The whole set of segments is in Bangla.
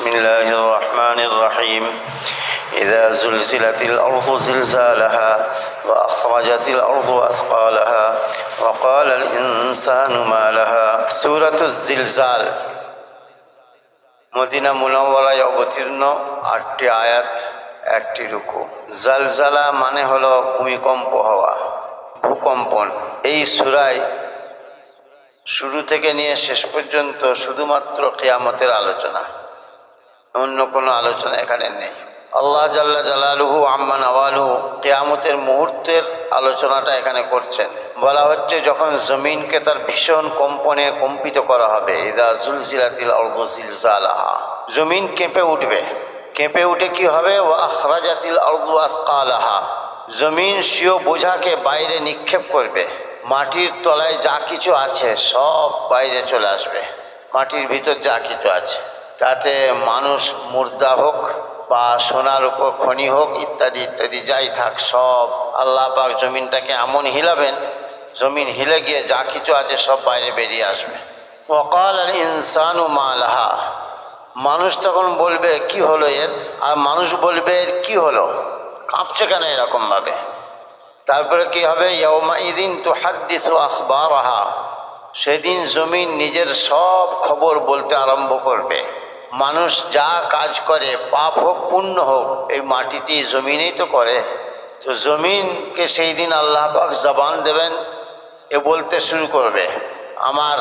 بسم الله الرحمن الرحيم إذا زلزلت الأرض زلزالها وأخرجت الأرض أثقالها وقال الإنسان ما لها سورة الزلزال মদিনা মুনাওয়ারায় অবতীর্ণ আটটি আয়াত একটি রুকু জালজালা মানে হলো ভূমিকম্প হওয়া ভূকম্পন এই সুরায় শুরু থেকে নিয়ে শেষ পর্যন্ত শুধুমাত্র কেয়ামতের আলোচনা অন্য কোনো আলোচনা এখানে নেই। আল্লাহ জাল্লা জালালুহু আম্মান আওয়ালুহু কেয়ামতের মুহূর্তের আলোচনাটা এখানে করছেন। বলা হচ্ছে যখন জমিনকে তার ভীষণ কম্পনে কম্পিত করা হবে, ইদা জুলজিলাতিল জিলজালাহা। জমিন কেঁপে উঠবে। কেঁপে উঠে কি হবে? আখরাজাতিল অর্দু আসকালাহা। জমিন সিও বোঝাকে বাইরে নিক্ষেপ করবে। মাটির তলায় যা কিছু আছে সব বাইরে চলে আসবে। মাটির ভিতর যা কিছু আছে। তাতে মানুষ মুর্দা হোক বা সোনার উপর খনি হোক, ইত্যাদি ইত্যাদি যাই থাক, সব আল্লাহ পাক জমিনটাকে এমন হিলাবেন, জমিন হিলে গিয়ে যা কিছু আছে সব বাইরে বেরিয়ে আসবে। ওকাল ইনসান ইনসানু মালাহা। মানুষ তখন বলবে, কি হলো এর? আর মানুষ বলবে এর কি হলো? কাঁপছে কেন এরকমভাবে? তারপরে কি হবে? ইদিন তো হাত হাদ্দিসু আখবার সেদিন জমিন নিজের সব খবর বলতে আরম্ভ করবে। মানুষ যা কাজ করে, পাপ হোক, পুণ্য হোক, এই মাটিতে জমিনেই তো করে। তো জমিনকে সেই দিন আল্লাহ পাক জবান দেবেন, এ বলতে শুরু করবে। আমার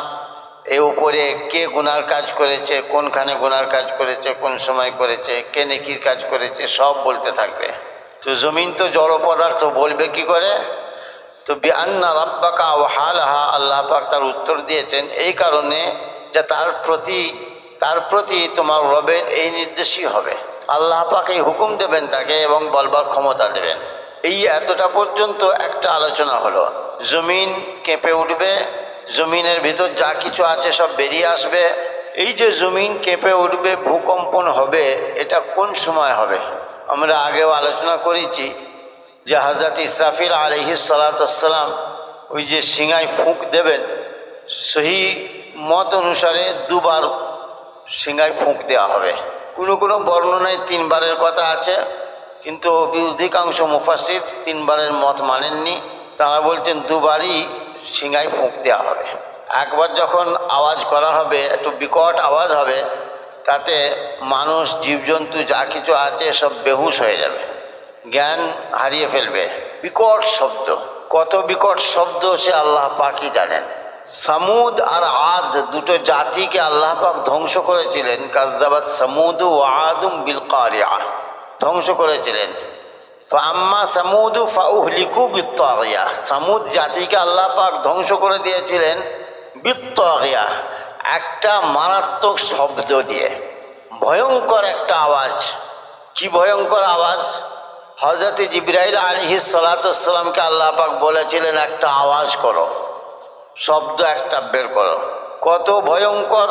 এ উপরে কে গুনার কাজ করেছে, কোনখানে গুনার কাজ করেছে, কোন সময় করেছে, কে নেকির কাজ করেছে, সব বলতে থাকবে। তো জমিন তো জড় পদার্থ, বলবে কি করে? তো বিআন্না রাব্বাকা ও হালহা আল্লাহ পাক তার উত্তর দিয়েছেন, এই কারণে যে তার প্রতি তার প্রতি তোমার রবের এই নির্দেশই হবে। আল্লাহ পাক হুকুম দেবেন তাকে এবং বলবার ক্ষমতা দেবেন। এই এতটা পর্যন্ত একটা আলোচনা হলো। জমিন কেঁপে উঠবে, জমিনের ভিতর যা কিছু আছে সব বেরিয়ে আসবে। এই যে জমিন কেঁপে উঠবে, ভূকম্পন হবে, এটা কোন সময় হবে? আমরা আগেও আলোচনা করেছি যে হাজরত ইসরাফিল আলহি সালাতাম ওই যে সিঙায় ফুঁক দেবেন সেই মত অনুসারে দুবার সিঙায় ফুঁক দেওয়া হবে। কোনো কোনো বর্ণনায় তিনবারের কথা আছে, কিন্তু অধিকাংশ মুফাসির তিনবারের মত মানেননি। তারা বলছেন দুবারই সিঙায় ফুঁক দেওয়া হবে। একবার যখন আওয়াজ করা হবে, একটু বিকট আওয়াজ হবে, তাতে মানুষ, জীবজন্তু যা কিছু আছে সব বেহুশ হয়ে যাবে। জ্ঞান হারিয়ে ফেলবে। বিকট শব্দ। কত বিকট শব্দ সে আল্লাহ পাকই জানেন। সামুদ আর আদ দুটো জাতিকে আল্লাহ পাক ধ্বংস করেছিলেন। কাজাবাদ সামুদ ও আদুম বিল ধ্বংস করেছিলেন। আম্মা সামুদু ফাউহলিকু বিত্তাগিয়া। সামুদ জাতিকে আল্লাহ পাক ধ্বংস করে দিয়েছিলেন বিত্তাগিয়া। একটা মারাত্মক শব্দ দিয়ে। ভয়ঙ্কর একটা আওয়াজ। কি ভয়ঙ্কর আওয়াজ? হজরত জিব্রাইল আলহি সালাতামকে আল্লাহ পাক বলেছিলেন, একটা আওয়াজ করো। শব্দ একটা বের করো। কত ভয়ঙ্কর।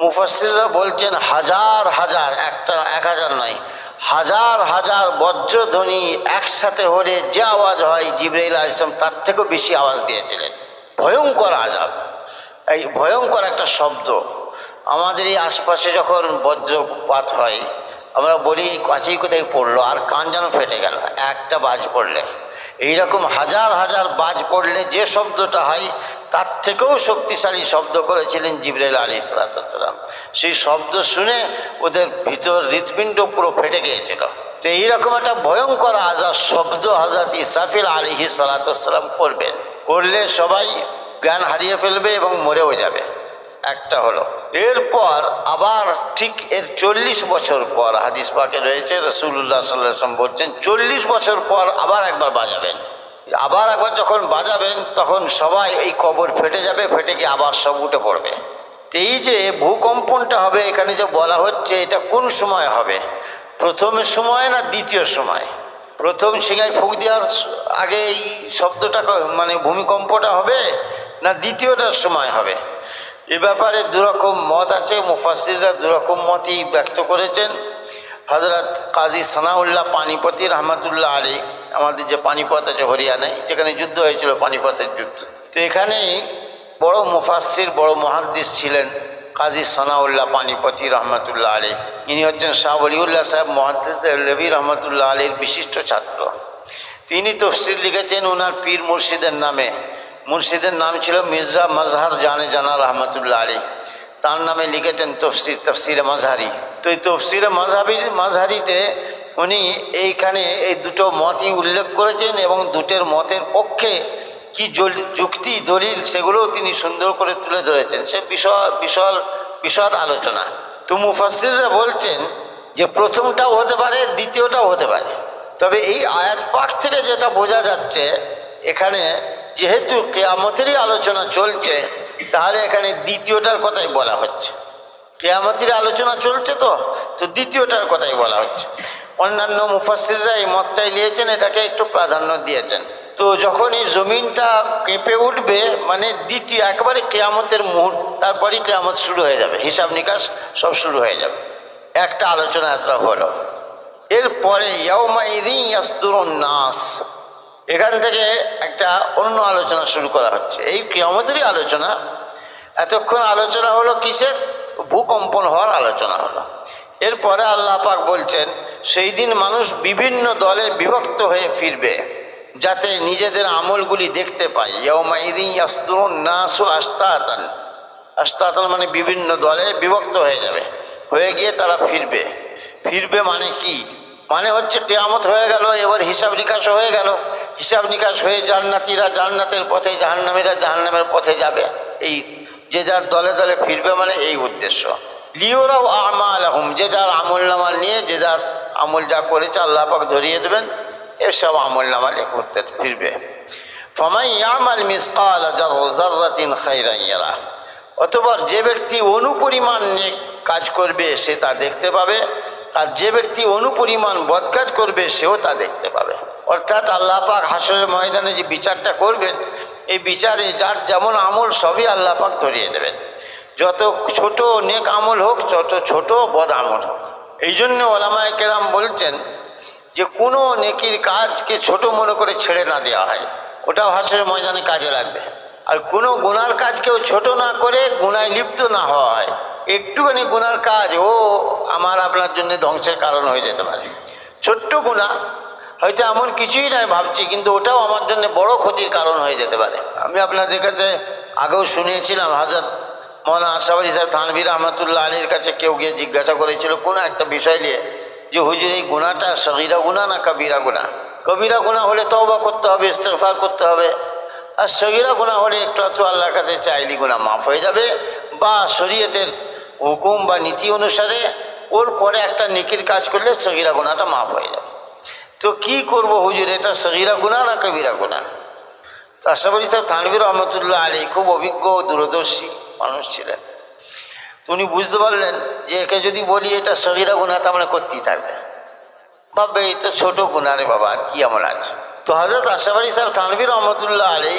মুফাসিররা বলছেন, হাজার হাজার, একটা, এক হাজার নয়। হাজার হাজার বজ্রধ্বনি একসাথে হলে যে আওয়াজ হয়, জিব্রাইল ইসলাম তার থেকেও বেশি আওয়াজ দিয়েছিলেন। ভয়ঙ্কর আজাব। এই ভয়ঙ্কর একটা শব্দ। আমাদের এই আশপাশে যখন বজ্রপাত হয়, আমরা বলি, কাছেই কোথায় পড়ল, আর কান যেন ফেটে গেল, একটা বাজ পড়লে। এইরকম হাজার হাজার বাজ পড়লে যে শব্দটা হয়, তার থেকেও শক্তিশালী শব্দ করেছিলেন জিবরাইল আলী সালাতাম সেই শব্দ শুনে ওদের ভিতর হৃৎপিণ্ড পুরো ফেটে গিয়েছিল। তো এইরকম একটা ভয়ঙ্কর আজাদ শব্দ হাজাত ইসাফিল আলিহি সালাতাম করবেন। করলে সবাই জ্ঞান হারিয়ে ফেলবে এবং মরেও যাবে। একটা হলো। এরপর আবার ঠিক এর চল্লিশ বছর পর হাদিস পাকে রয়েছে রসুল্লাহ সাল্লাম বলছেন, চল্লিশ বছর পর আবার একবার বাজাবেন। আবার একবার যখন বাজাবেন, তখন সবাই এই কবর ফেটে যাবে, ফেটে গিয়ে আবার সব উঠে পড়বে। এই যে ভূকম্পনটা হবে, এখানে যে বলা হচ্ছে, এটা কোন সময় হবে? প্রথমের সময় না দ্বিতীয় সময়? প্রথম সিঙায় ফুক দেওয়ার আগে এই শব্দটা মানে ভূমিকম্পটা হবে না দ্বিতীয়টার সময় হবে? এ ব্যাপারে দুরকম মত আছে মুফাসিররা দুরকম মতই ব্যক্ত করেছেন। হজরত কাজী সানাউল্লাহ পানিপতি রহমতুল্লাহ আলী আমাদের যে পানিপথ আছে হরিয়ানায়, যেখানে যুদ্ধ হয়েছিল পানিপথের যুদ্ধ। তো এখানেই বড় মুফাসির বড় মহাদ্দিস ছিলেন কাজী সানাউল্লাহ পানিপতি রহমতুল্লাহ আলী ইনি হচ্ছেন শাহ অলিউল্লাহ সাহেব, মহাদ্দেস লেবি রহমতুল্লাহ আলীর বিশিষ্ট ছাত্র। তিনি তফসির লিখেছেন ওনার পীর মুর্শিদের নামে। মুর্শিদের নাম ছিল মির্জা মজহার জানে জানা রহমতুল্লাহ আলী তার নামে লিখেছেন তফসির, তফসিরে মজহারি। তো এই তফসিরে মজহাবি, মজহারিতে উনি এইখানে এই দুটো মতই উল্লেখ করেছেন এবং দুটের মতের পক্ষে কি যুক্তি, দলিল সেগুলোও তিনি সুন্দর করে তুলে ধরেছেন। সে বিশাল বিশাল বিশদ আলোচনা। তো মুফাসিররা বলছেন যে প্রথমটাও হতে পারে, দ্বিতীয়টাও হতে পারে। তবে এই আয়াত পাঠ থেকে যেটা বোঝা যাচ্ছে, এখানে যেহেতু কেয়ামতেরই আলোচনা চলছে, তাহলে এখানে দ্বিতীয়টার কথাই বলা হচ্ছে। কেয়ামতির আলোচনা চলছে তো তো দ্বিতীয়টার কথাই বলা হচ্ছে। অন্যান্য মুফাসিররা এই মতটাই নিয়েছেন এটাকে একটু প্রাধান্য দিয়েছেন। তো যখন এই জমিনটা কেঁপে উঠবে মানে দ্বিতীয়, একবারে কেয়ামতের মুহূর্ত, তারপরেই কেয়ামত শুরু হয়ে যাবে। হিসাব নিকাশ সব শুরু হয়ে যাবে। একটা আলোচনা এতটা হলো। এরপরে ইয়ৌমাইদিন ইয়াসদুরুন নাস। এখান থেকে একটা অন্য আলোচনা শুরু করা হচ্ছে। এই কিয়ামতেরই আলোচনা। এতক্ষণ আলোচনা হলো কিসের? ভূকম্পন হওয়ার আলোচনা হলো। এরপরে আল্লাহ পাক বলছেন, সেই দিন মানুষ বিভিন্ন দলে বিভক্ত হয়ে ফিরবে, যাতে নিজেদের আমলগুলি দেখতে পায়। ইয়ৌমাইদিন আস্তাতান আস্তাতান মানে বিভিন্ন দলে বিভক্ত হয়ে যাবে। হয়ে গিয়ে তারা ফিরবে। ফিরবে মানে কি? মানে হচ্ছে কেয়ামত হয়ে গেল, এবার হিসাব নিকাশ হয়ে গেল। হিসাব নিকাশ হয়ে জান্নাতিরা জান্নাতের পথে, জাহান্নামীরা জাহান্নামের পথে যাবে। এই যে যার দলে দলে ফিরবে মানে এই উদ্দেশ্য। লিওরাও আমাল আহম যে যার আমল নামাল নিয়ে, যে যার আমল যা করেছে আল্লাহ পাক ধরিয়ে দেবেন এসব আমল নামাল করতে ফিরবে। ফমাই মিসকাল জাররাতিন খাইরান ইয়ারা। অতবার যে ব্যক্তি অনুপরিমাণ কাজ করবে, সে তা দেখতে পাবে। আর যে ব্যক্তি অনুপরিমাণ বদ কাজ করবে, সেও তা দেখতে পাবে। অর্থাৎ আল্লাহ পাক হাসরের ময়দানে যে বিচারটা করবেন, এই বিচারে যার যেমন আমল, সবই আল্লাহ পাক ধরিয়ে দেবেন। যত ছোট নেক আমল হোক, যত ছোট বদ আমল হোক। এই জন্য ওলামায় কেরাম বলছেন যে, কোনো নেকির কাজকে ছোট মনে করে ছেড়ে না দেওয়া হয়। ওটাও হাসের ময়দানে কাজে লাগবে। আর কোনো গুনার কাজকেও ছোট না করে গুনায় লিপ্ত না হয়। একটুখানি গুনার কাজ, ও আমার আপনার জন্য ধ্বংসের কারণ হয়ে যেতে পারে। ছোট্ট গুণা, হয়তো এমন কিছুই নয় ভাবছি, কিন্তু ওটাও আমার জন্য বড় ক্ষতির কারণ হয়ে যেতে পারে। আমি আপনাদের কাছে আগেও শুনিয়েছিলাম হাজার আশরাফ আলী সাহেব থানবির রহমতুল্লাহ আলীর কাছে কেউ গিয়ে জিজ্ঞাসা করেছিল কোনো একটা বিষয় নিয়ে যে, হুজুর, এই গুণাটা সগিরা গুণা না কবিরা গুণা? কবিরা গুণা হলে তওবা করতে হবে ইস্তেফার করতে হবে। আর সগিরা গুণা হলে একটু আধটু আল্লাহর কাছে চাইলি গুণা মাফ হয়ে যাবে। বা শরীয়তের হুকুম বা নীতি অনুসারে ওর পরে একটা নেকির কাজ করলে সগিরা গুণাটা মাফ হয়ে যাবে। তো কি করব হুজুর, এটা সগিরা গুণা না কবিরা গুণা তো আশরাফ আলী সাহেব থানবির রহমতুল্লাহ আলী খুব অভিজ্ঞ দূরদর্শী মানুষ ছিলেন। তো উনি বুঝতে পারলেন যে একে যদি বলি এটা সগিরা গুণা তো আমরা করতেই থাকবে। ভাববে এটা ছোট গুণা রে বাবা, আর কি এমন আছে? তো হজরত আলী সাহেব থানবির রহমতুল্লাহ আলী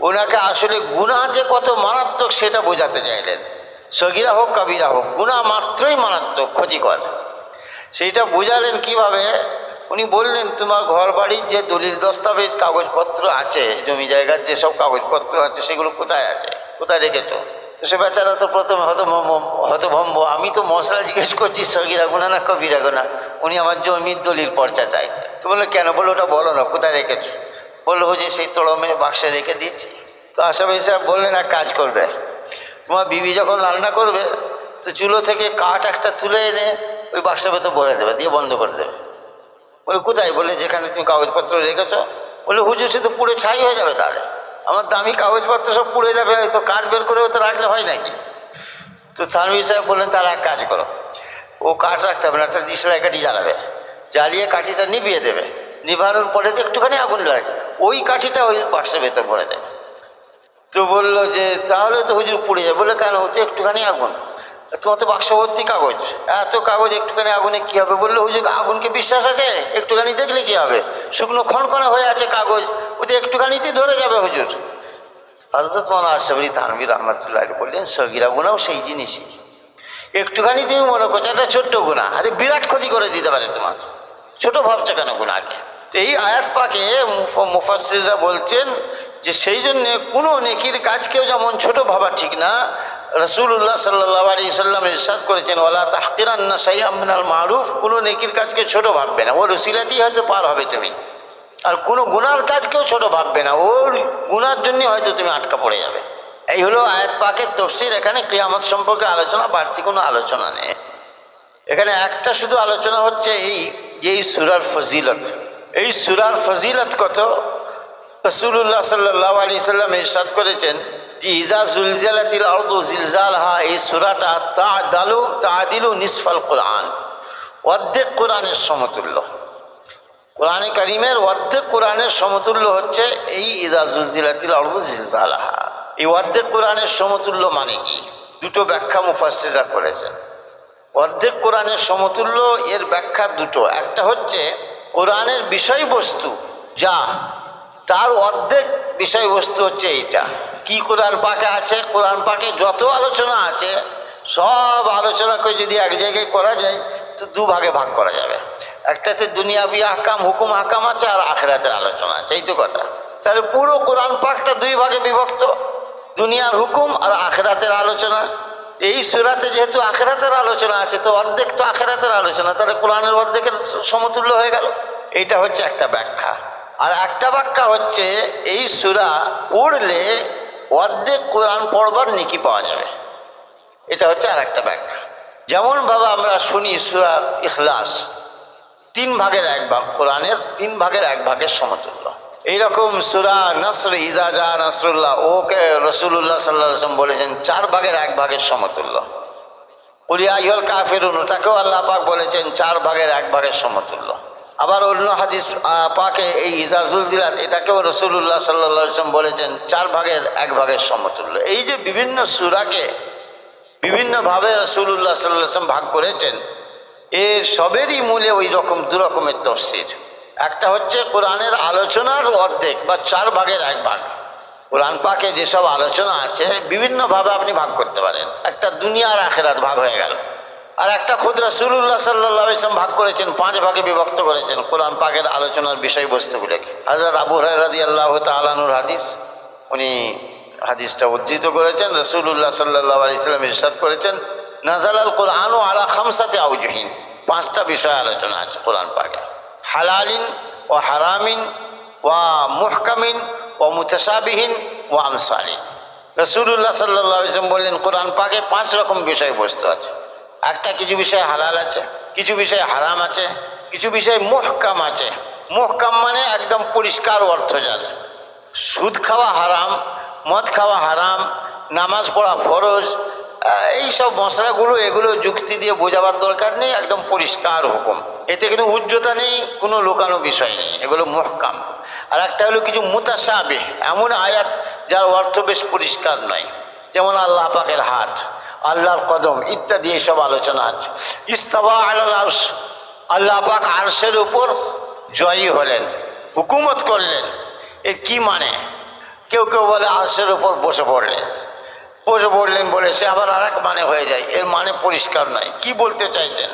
ওনাকে আসলে গুণা যে কত মারাত্মক সেটা বোঝাতে চাইলেন। সগিরা হোক, কবিরা হোক গুণা মাত্রই মারাত্মক, ক্ষতিকর। সেইটা বোঝালেন কীভাবে? উনি বললেন, তোমার ঘর বাড়ির যে দলিল দস্তাবেজ, কাগজপত্র আছে, জমি জায়গার যেসব কাগজপত্র আছে, সেগুলো কোথায় আছে? কোথায় রেখেছো? তো সে বেচারা তো প্রথমে হত হতভম্ব। আমি তো মশলা জিজ্ঞেস করছি, সগিরা গুণা না কবিরা গুণা উনি আমার জমির দলিল পর্চা চাইছে। তো বলল, কেন? বলো ওটা বলো না, কোথায় রেখেছো? বলল যে সেই তড়মে বাক্সে রেখে দিয়েছি। তো আশাফ সাহেব বললেন, এক কাজ করবে। তোমার বিবি যখন রান্না করবে, তো চুলো থেকে কাঠ একটা তুলে এনে ওই বাক্সের ভেতর ভরে দেবে, দিয়ে বন্ধ করে দেবে। বলে, কোথায়? বলে, যেখানে তুমি কাগজপত্র রেখেছো। বলে, হুজুর, সে তো পুড়ে ছাই হয়ে যাবে তাহলে। আমার দামি কাগজপত্র সব পুড়ে যাবে, তো কাঠ বের করে তো রাখলে হয় নাকি? তো থানবী সাহেব বললেন তার এক কাজ করো। ও কাঠ রাখতে হবে না একটা দিশলাই কাঠি জ্বালাবে। জ্বালিয়ে কাঠিটা নিভিয়ে দেবে। নিভানোর পরে তো একটুখানি আগুন লাগবে ওই কাঠিটা ওই বাক্সের ভেতর ভরে দেবে। তো বলল যে, তাহলে তো হুজুর পুড়ে যাবে বলে কেন? ও তো একটুখানি আগুন। তোমার তো বাক্স ভর্তি কাগজ। এত কাগজ, একটুখানি আগুনে কী হবে? বলল, হুজুর, আগুনকে বিশ্বাস আছে? একটুখানি দেখলে কী হবে? শুকনো খনখনে হয়ে আছে কাগজ। ওতে একটুখানিতেই ধরে যাবে হুজুর। হজরত মনে আশাবরি তানবির রহমতুল্লাহ বললেন, সগিরা গুণাও সেই জিনিসই। একটুখানি তুমি মনে করছ, একটা ছোট্ট গুণা আরে, বিরাট ক্ষতি করে দিতে পারে তোমার। ছোট ভাবছ কেন গুণাকে এই আয়াত পাকে মুফ- মুফাসসিররা বলছেন যে সেই জন্যে কোনো নেকির কাজকেও যেমন ছোট ভাবা ঠিক না রসুল্লাহ সাল্লাহ আলী সাল্লাম ইরশাদ করেছেন ওলা তাহকিরান্না সাইয়ামিনাল মারুফ কোনো নেকির কাজকে ছোট ভাববে না। ওর রসিলাতেই হয়তো পার হবে তুমি। আর কোনো গুনার কাজকেও ছোট ভাববে না। ওর গুনার জন্য হয়তো তুমি আটকা পড়ে যাবে। এই হলো আয়াত পাকের তফসির। এখানে কিয়ামত সম্পর্কে আলোচনা, বাড়তি কোনো আলোচনা নেই। এখানে একটা শুধু আলোচনা হচ্ছে এই, যে এই সুরার ফজিলত। এই সুরার ফজিলত কত? রসুল্লাহ সাল্লাহ আলী সাল্লাম ইরশাদ করেছেন যে, ইজা জুলজালাতিল অর্দ জিলজালহা এই সুরাটা তা দালু তা দিলু নিসফাল কোরআন। অর্ধেক কোরআনের সমতুল্য। কোরআনে কারিমের অর্ধেক কোরআনের সমতুল্য হচ্ছে এই ইজা জুলজিলাতিল অর্দ জিলজালহা এই অর্ধেক কোরআনের সমতুল্য মানে কি? দুটো ব্যাখ্যা মুফাসিররা করেছেন। অর্ধেক কোরআনের সমতুল্য, এর ব্যাখ্যা দুটো। একটা হচ্ছে, কোরআনের বিষয়বস্তু যা তার অর্ধেক বিষয়বস্তু হচ্ছে এইটা। কি কোরআন পাকে আছে? কোরআন পাকে যত আলোচনা আছে, সব আলোচনাকে যদি এক জায়গায় করা যায়, তো দু ভাগে ভাগ করা যাবে। একটাতে দুনিয়াবি আহকাম, হুকুম আহকাম আছে, আর আখেরাতের আলোচনা আছে। এই তো কথা। তাহলে পুরো কোরআন পাকটা দুই ভাগে বিভক্ত। দুনিয়ার হুকুম আর আখেরাতের আলোচনা। এই সুরাতে যেহেতু আখেরাতের আলোচনা আছে, তো অর্ধেক তো আখেরাতের আলোচনা। তাহলে কোরআনের অর্ধেকের সমতুল্য হয়ে গেল। এইটা হচ্ছে একটা ব্যাখ্যা। আর একটা ব্যাখ্যা হচ্ছে, এই সুরা পড়লে অর্ধেক কোরআন পড়বার নিকি পাওয়া যাবে। এটা হচ্ছে আর একটা ব্যাখ্যা। যেমন বাবা, আমরা শুনি সুরা ইখলাস, তিন ভাগের এক ভাগ, কোরআনের তিন ভাগের এক ভাগের সমতুল্য। এইরকম সুরা নসর ইজাজা নসরুল্লাহ, ওকে রসুল্লাহ সাল্লাহ আসলাম বলেছেন, চার ভাগের এক ভাগের সমতুল্য। উলিয়াইল কাফেরুন, ওটাকেও আল্লাহ পাক বলেছেন, চার ভাগের এক ভাগের সমতুল্য। আবার অন্য হাদিস পাকে এই ইজাজুল জিলাত এটাকেও রসুল্লাহ সাল্লাহ আসলাম বলেছেন, চার ভাগের, এক ভাগের সমতুল্য। এই যে বিভিন্ন সুরাকে বিভিন্নভাবে রসুল্লাহ সাল্লাম ভাগ করেছেন, এর সবেরই মূলে ওই রকম, দু রকমের তফসির। একটা হচ্ছে কোরআনের আলোচনার অর্ধেক বা চার ভাগের এক ভাগ। কোরআন পাকে যেসব আলোচনা আছে, বিভিন্নভাবে আপনি ভাগ করতে পারেন। একটা দুনিয়ার আখেরাত ভাগ হয়ে গেল। আর একটা খুদ রসুল্লাহ সাল্লাহ ইসলাম ভাগ করেছেন, পাঁচ ভাগে বিভক্ত করেছেন, কোরআন পাকের আলোচনার বিষয়বস্তুগুলোকে। হাজরত আবু রাদি আল্লাহ তালানুর হাদিস, উনি হাদিসটা উদ্ধৃত করেছেন রসুল্লাহ সাল্লাহ আলাইসাল্লাম ইরশাদ করেছেন নাজাল আল কোরআন ও আলা খামসাতে আউজহিন। পাঁচটা বিষয় আলোচনা আছে কোরআন পাকে। হালালিন ও হারামিন ওয়া মুহকামিন ও মুতাসাবিহীন ও আমসালিন। রসুল্লাহ সাল্লাহ ইসলাম বললেন, কোরআন পাকে পাঁচ রকম বিষয়বস্তু আছে। একটা কিছু বিষয় হালাল আছে, কিছু বিষয় হারাম আছে, কিছু বিষয় মুহকাম আছে। মুহকাম মানে একদম পরিষ্কার অর্থ যার। সুদ খাওয়া হারাম, মদ খাওয়া হারাম, নামাজ পড়া ফরজ এই সব মশলাগুলো, এগুলো যুক্তি দিয়ে বোঝাবার দরকার নেই, একদম পরিষ্কার হুকুম। এতে কিন্তু উজ্জ্বতা নেই, কোনো লোকানো বিষয় নেই, এগুলো মহকাম। আর একটা হলো কিছু মুতাসাবে এমন আয়াত যার অর্থ বেশ পরিষ্কার নয়। যেমন আল্লাহ পাকের হাত। আল্লাহর কদম, ইত্যাদি এইসব আলোচনা আছে। ইস্তাবা আল্লাহ আল্লাহ পাক আরশের উপর জয়ী হলেন, হুকুমত করলেন। এর কি মানে? কেউ কেউ বলে আরশের উপর বসে পড়লেন। বসে পড়লেন বলে সে আবার আর মানে হয়ে যায়। এর মানে পরিষ্কার নয়। কি বলতে চাইছেন?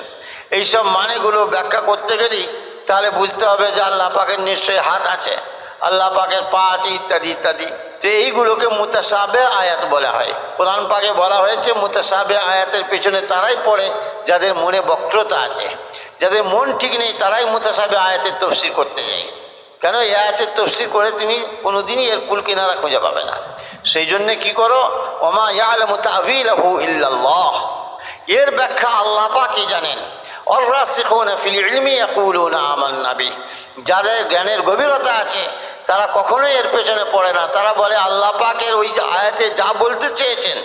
এইসব মানেগুলো ব্যাখ্যা করতে গেলেই তাহলে বুঝতে হবে যে আল্লাহ পাকের নিশ্চয়ই হাত আছে। আল্লাহ পাকের পা আছে, ইত্যাদি ইত্যাদি। তো এইগুলোকে মুতাসাবে আয়াত বলা হয়। কোরআন পাকে বলা হয়েছে মুতাসাবে আয়াতের পেছনে তারাই পড়ে, যাদের মনে বক্রতা আছে। যাদের মন ঠিক নেই, তারাই মুতাসাবে আয়াতের তফসির করতে যায়। কেন এই আয়াতের তফসির করে তুমি কোনোদিনই এর কুল কিনারা খুঁজে পাবে না। সেই জন্যে কি করো? ওমা ইয়ালামু তাভিলাহু ইল্লাল্লাহ। এর ব্যাখ্যা আল্লাহ পাকই জানেন। যাদের জ্ঞানের গভীরতা আছে তারা কখনোই এর পেছনে পড়ে না। তারা বলে আল্লাহ পাকের ওই আয়াতে যা বলতে চেয়েছেন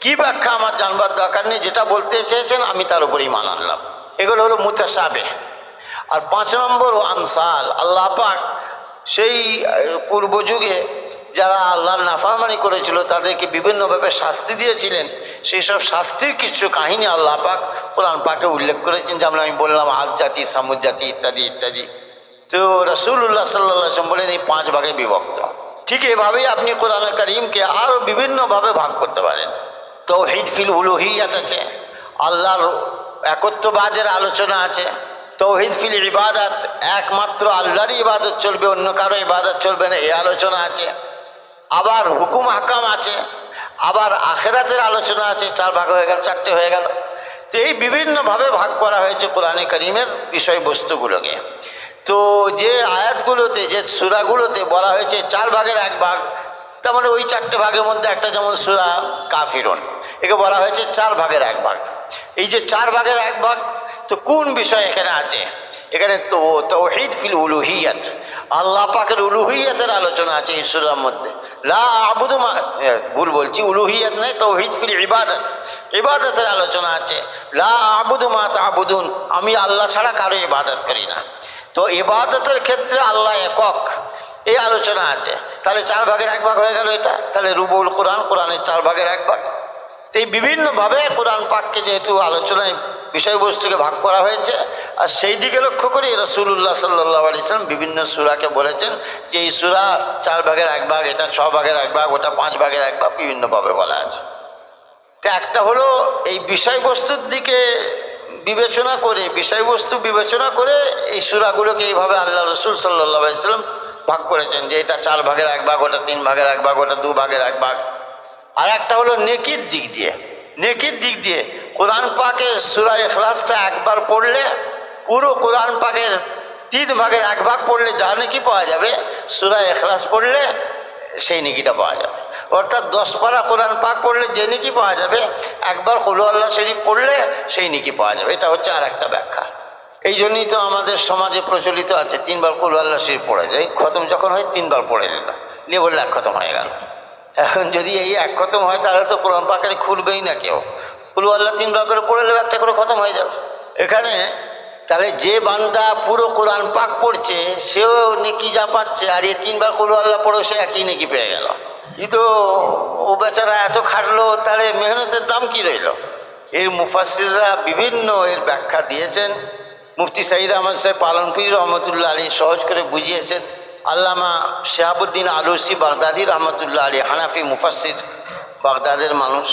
কি ব্যাখ্যা আমার জানবার দরকার নেই যেটা বলতে চেয়েছেন আমি তার উপরেই মান আনলাম। এগুলো হলো মুতাসাবে আর পাঁচ নম্বর ও আমসাল। আল্লাহ পাক সেই আহ, পূর্ব যুগে যারা আল্লাহর নাফারমানি করেছিল তাদেরকে বিভিন্নভাবে শাস্তি দিয়েছিলেন। সেই সব শাস্তির কিছু কাহিনী আল্লাহ পাক কোরআন পাকে উল্লেখ করেছেন যেমন আমি বললাম আজ জাতি সামুদ জাতি ইত্যাদি ইত্যাদি। তো রসুল্লাহ সাল্লাম বলেন, এই পাঁচ ভাগে বিভক্ত। ঠিক এভাবেই আপনি কোরআন করিমকে আরও বিভিন্নভাবে ভাগ করতে পারেন। তৌহিদ ফিল উলুহিয়াত আছে, আল্লাহর একত্ববাদের আলোচনা আছে, তৌহিদ ফিল ইবাদত, একমাত্র আল্লাহরই ইবাদত চলবে, অন্য কারও ইবাদত চলবে না, এই আলোচনা আছে। আবার হুকুম হাকাম আছে, আবার আখেরাতের আলোচনা আছে, চার ভাগ হয়ে গেল, চারটে হয়ে গেল। তো এই বিভিন্নভাবে ভাগ করা হয়েছে কোরআনে করিমের বিষয়বস্তুগুলোকে। তো যে আয়াতগুলোতে, যে সুরাগুলোতে বলা হয়েছে চার ভাগের এক ভাগ, তার মানে ওই চারটে ভাগের মধ্যে একটা যেমন সুরা কাফিরন, একে বলা হয়েছে চার ভাগের এক ভাগ। এই যে চার ভাগের এক ভাগ, তো কোন বিষয় এখানে আছে? এখানে তো তৌহিদ ফিল উলুহিয়াত, আল্লাহ পাকের উলুহিয়াতের আলোচনা আছে এই সুরার মধ্যে। লা আবুদু ভুল বলছি, উলুহিয়াত নয়, তৌহিদ ফিল ইবাদত, ইবাদতের আলোচনা আছে। লা আবুদু মা তাবুদুন আমি আল্লাহ ছাড়া কারও ইবাদত করি না। তো ইবাদতের ক্ষেত্রে আল্লাহ একক। এই আলোচনা আছে। তাহলে চার ভাগের এক ভাগ হয়ে গেল এটা। তাহলে রুবুল কোরআন, কোরআনের চার ভাগের এক ভাগ। এই বিভিন্নভাবে কোরআন পাককে যেহেতু আলোচনায় বিষয়বস্তুকে ভাগ করা হয়েছে, আর সেই দিকে লক্ষ্য করে রসুল্লাহ সাল্লাহ আলিয়াল্লাম বিভিন্ন সুরাকে বলেছেন যে এই সুরা চার ভাগের এক ভাগ, এটা ছ ভাগের এক ভাগ, ওটা পাঁচ ভাগের এক ভাগ, বিভিন্নভাবে বলা আছে। তো একটা হলো এই বিষয়বস্তুর দিকে বিবেচনা করে, বিষয়বস্তু বিবেচনা করে এই সুরাগুলোকে এইভাবে আল্লাহ রসুল সাল্লাহ আলিয়াল্লাম ভাগ করেছেন যে এটা চার ভাগের এক ভাগ, ওটা তিন ভাগের এক ভাগ, ওটা দু ভাগের এক ভাগ। আর একটা হলো নেকির দিক দিয়ে। নেকির দিক দিয়ে কোরআন পাকের সুরা এখলাসটা একবার পড়লে, পুরো কোরআন পাকের তিন ভাগের এক ভাগ পড়লে যা নাকি পাওয়া যাবে? সুরা এখলাস পড়লে সেই নিকিটা পাওয়া যাবে। অর্থাৎ দশ পারা কোরআন পাক পড়লে যে নিকি পাওয়া যাবে, একবার হলু আল্লাহ শরীফ পড়লে সেই নিকি পাওয়া যাবে। এটা হচ্ছে আর একটা ব্যাখ্যা। এই জন্যই তো আমাদের সমাজে প্রচলিত আছে, তিনবার কুল আল্লাহ শরীফ পড়ে যায়। খতম যখন হয়, তিনবার পড়ে নিল নিয়ে বললে এক খতম হয়ে গেল। এখন যদি এই এক খতম হয়, তাহলে তো কোরআন পাকারে খুলবেই না কেউ। কুলু আল্লাহ তিনবার করে পড়ে নেবে একটা করে খতম হয়ে যাবে। এখানে তাহলে যে বান্দা পুরো কোরআন পাক পড়ছে, সেও নেকি যা পাচ্ছে, আর এ তিনবার কুলু আল্লাহ পড়েও সে একই নেকি পেয়ে গেল। ই তো ও বেচারা এত খাটলো, তাহলে মেহনতের দাম কি রইল? এর মুফাসিররা বিভিন্ন এর ব্যাখ্যা দিয়েছেন। মুফতি সাইদ আহমদ সাহেব পালনপুরি রহমতুল্লাহ আলী সহজ করে বুঝিয়েছেন। আল্লামা শেহাবুদ্দিন আলুসি বাগদাদি রহমতুল্লাহ আলী হানাফি মুফাসির বাগদাদের মানুষ,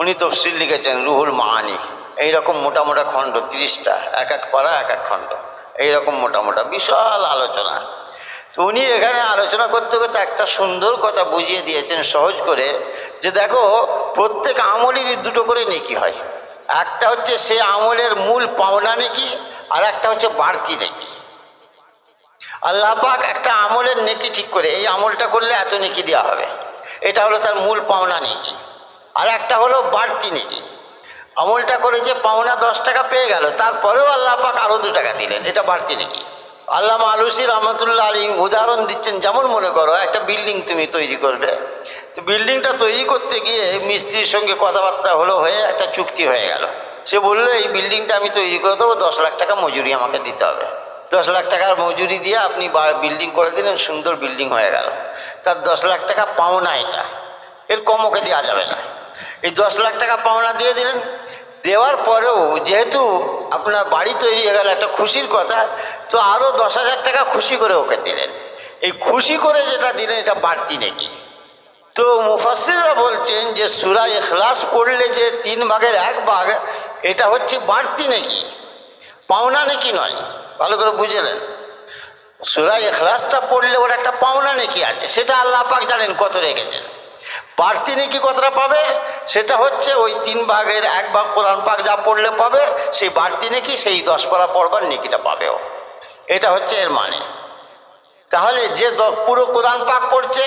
উনি তফসিল লিখেছেন রুহুল মাহানি এইরকম মোটা মোটা খণ্ড, তিরিশটা, এক এক পাড়া, এক এক খণ্ড। এইরকম মোটা মোটা, বিশাল আলোচনা। তো উনি এখানে আলোচনা করতে করতে একটা সুন্দর কথা বুঝিয়ে দিয়েছেন, সহজ করে, যে দেখো, প্রত্যেক আমলেরই দুটো করে নেকি হয়। একটা হচ্ছে সে আমলের মূল পাওনা নেকি, আর একটা হচ্ছে বাড়তি নেকি। আল্লাহ পাক একটা আমলের নেকি ঠিক করে, এই আমলটা করলে এত নেকি দেওয়া হবে। এটা হলো তার মূল পাওনা নেকি। আর একটা হলো বাড়তি নেকি। আমলটা করেছে, পাওনা দশ টাকা পেয়ে গেল। তারপরেও আল্লাহ পাক আরও দু টাকা দিলেন, এটা বাড়তি নেকি? আল্লামা আলুসি রহমতুল্লাহ আলী উদাহরণ দিচ্ছেন, যেমন মনে করো, একটা বিল্ডিং তুমি তৈরি করবে তো বিল্ডিংটা তৈরি করতে গিয়ে মিস্ত্রির সঙ্গে কথাবার্তা হলো হয়ে একটা চুক্তি হয়ে গেল। সে বলল, এই বিল্ডিংটা আমি তৈরি করে দেবো, দশ লাখ টাকা মজুরি আমাকে দিতে হবে। দশ লাখ টাকার মজুরি দিয়ে আপনি বিল্ডিং করে দিলেন, সুন্দর বিল্ডিং হয়ে গেল। তার দশ লাখ টাকা পাওনা এটা। এর কম ওকে দেওয়া যাবে না। এই দশ লাখ টাকা পাওনা দিয়ে দিলেন। দেওয়ার পরেও যেহেতু আপনার বাড়ি তৈরি হয়ে গেল, একটা খুশির কথা, তো আরও দশ হাজার টাকা খুশি করে ওকে দিলেন। এই খুশি করে যেটা দিলেন, এটা বাড়তি নাকি? তো মুফাসিররা বলছেন যে, সুরা এখলাস পড়লে যে তিন ভাগের এক ভাগ, এটা হচ্ছে বাড়তি নাকি? পাওনা নাকি নয়? ভালো করে বুঝলেন। সুরা এখলাসটা পড়লে ওর একটা পাওনা নাকি আছে, সেটা আল্লাহ পাক জানেন কত রেখেছেন। বাড়তি নাকি কতটা পাবে? সেটা হচ্ছে ওই তিন ভাগের এক ভাগ কোরআন পাক যা পড়লে পাবে, সেই বাড়তি নাকি সেই দশ পারা পড়বার নেকিটা পাবেও। এটা হচ্ছে এর মানে। তাহলে যে পুরো কোরআন পাক পড়ছে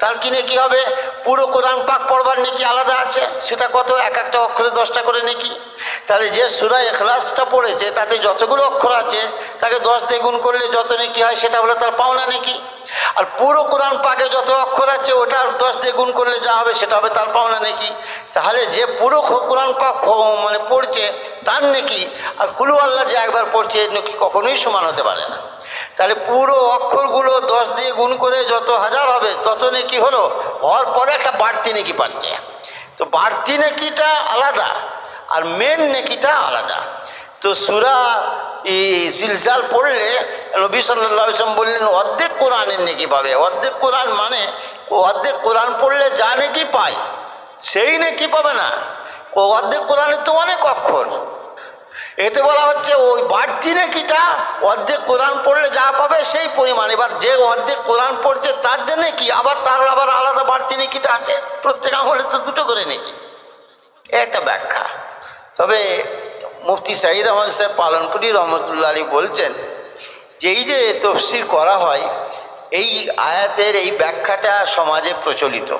তার কিনে কি হবে? পুরো কোরআন পাক পড়বার নেকি আলাদা আছে? সেটা কত? এক একটা অক্ষরে দশটা করে নেকি তাহলে যে সুরা এখলাসটা পড়েছে, তাতে যতগুলো অক্ষর আছে, তাকে দশ দিয়ে করলে যত নেকি হয়, সেটা হলো তার পাওনা নেকি আর পুরো কোরআন পাকে যত অক্ষর আছে, ওটা দশ দিয়ে করলে যা হবে, সেটা হবে তার পাওনা নেকি তাহলে যে পুরো কোরআন পাক মানে পড়ছে, তার নেকি আর কুলু আল্লাহ যে একবার পড়ছে নেকি কখনোই সমান হতে পারে না। তাহলে পুরো অক্ষরগুলো দশ দিয়ে গুণ করে যত হাজার হবে, তত নাকি হলো। হওয়ার পরে একটা বাড়তি নাকি পাচ্ছে। তো বাড়তি নেকিটা আলাদা, আর মেন নাকিটা আলাদা। তো সুরা সিলসাল পড়লে নবী সাল্লাহ ইসলাম বললেন, অর্ধেক কোরআনের নাকি পাবে। অর্ধেক কোরআন মানে অর্ধেক কোরআন পড়লে যা নাকি পায়, সেই নাকি পাবে না। ও অর্ধেক কোরআনের তো অনেক অক্ষর। এতে বলা হচ্ছে, ওই বাড়তি নাকিটা অর্ধেক কোরআন পড়লে যা পাবে সেই পরিমাণ। এবার যে অর্ধেক কোরআন পড়ছে, তার জন্য কি আবার তার আবার আলাদা বাড়তি নাকিটা আছে। প্রত্যেক আমলে তো দুটো করে নাকি। একটা ব্যাখ্যা। তবে মুফতি সাহিদ আহমদ সাহেব পালনপুরি রহমতুল্লাহ আলী বলছেন যে এই যে তফসির করা হয়, এই আয়াতের এই ব্যাখ্যাটা সমাজে প্রচলিত।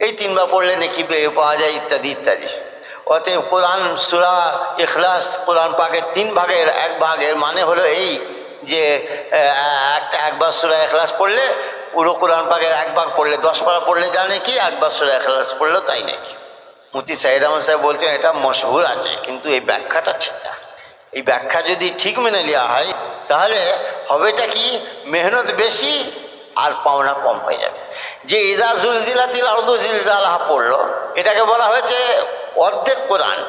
এই তিনবার পড়লে নাকি পাওয়া যায়, ইত্যাদি ইত্যাদি। অতএব কোরআন, সুরা, ইখলাস, কোরআন পাকের তিন ভাগের এক ভাগের মানে হলো এই যে একটা একবার সুরা এখলাস পড়লে পুরো কোরআন পাকের এক ভাগ পড়লে, দশ পারা পড়লে যা নাকি একবার সুরা ইখলাস পড়লেও তাই নাকি? মুফতি সাহিদ আহমদ সাহেব বলছেন, এটা মশহুর আছে, কিন্তু এই ব্যাখ্যাটা ঠিক না। এই ব্যাখ্যা যদি ঠিক মেনে নেওয়া হয়, তাহলে হবেটা কি, মেহনত বেশি আর পাওনা কম হয়ে যাবে। যে ইজা জুলজিলাতিল আর্দু জিলজালাহা পড়ল, এটাকে বলা হয়েছে অর্ধেক কোরআন।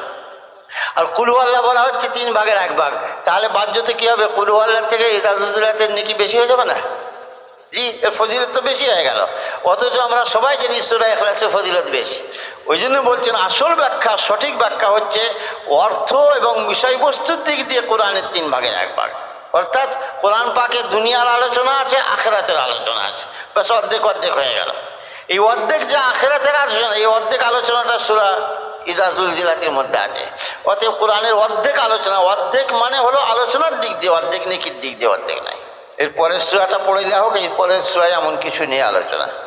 আর কুলুয়াল্লাহ বলা হচ্ছে তিন ভাগের এক ভাগ। তাহলে বাহ্যতে কী হবে? কুলুয়াল্লাহ থেকে ইজা জুলজিলাতের নাকি বেশি হয়ে যাবে না? জি, এর ফজিলত তো বেশি হয়ে গেল। অথচ আমরা সবাই জানি সুরা এখলাসের ফজিলত বেশি। ওই জন্য বলছেন, আসল ব্যাখ্যা, সঠিক ব্যাখ্যা হচ্ছে অর্থ এবং বিষয়বস্তুর দিক দিয়ে কোরআনের তিন ভাগের এক ভাগ। অর্থাৎ কোরআন পাকে দুনিয়ার আলোচনা আছে, আখেরাতের আলোচনা আছে। ব্যাস, অর্ধেক অর্ধেক হয়ে গেল। এই অর্ধেক যে আখেরাতের আলোচনা, এই অর্ধেক আলোচনাটা সুরা ইজাজুল জিলাতির মধ্যে আছে। অতএব কোরআনের অর্ধেক আলোচনা, অর্ধেক মানে হলো আলোচনার দিক দিয়ে, অর্ধেক নেকির দিক দিয়ে অর্ধেক নাই। এরপরের সুরাটা পড়ে হোক, এরপরের সুরায় এমন কিছু নিয়ে আলোচনা।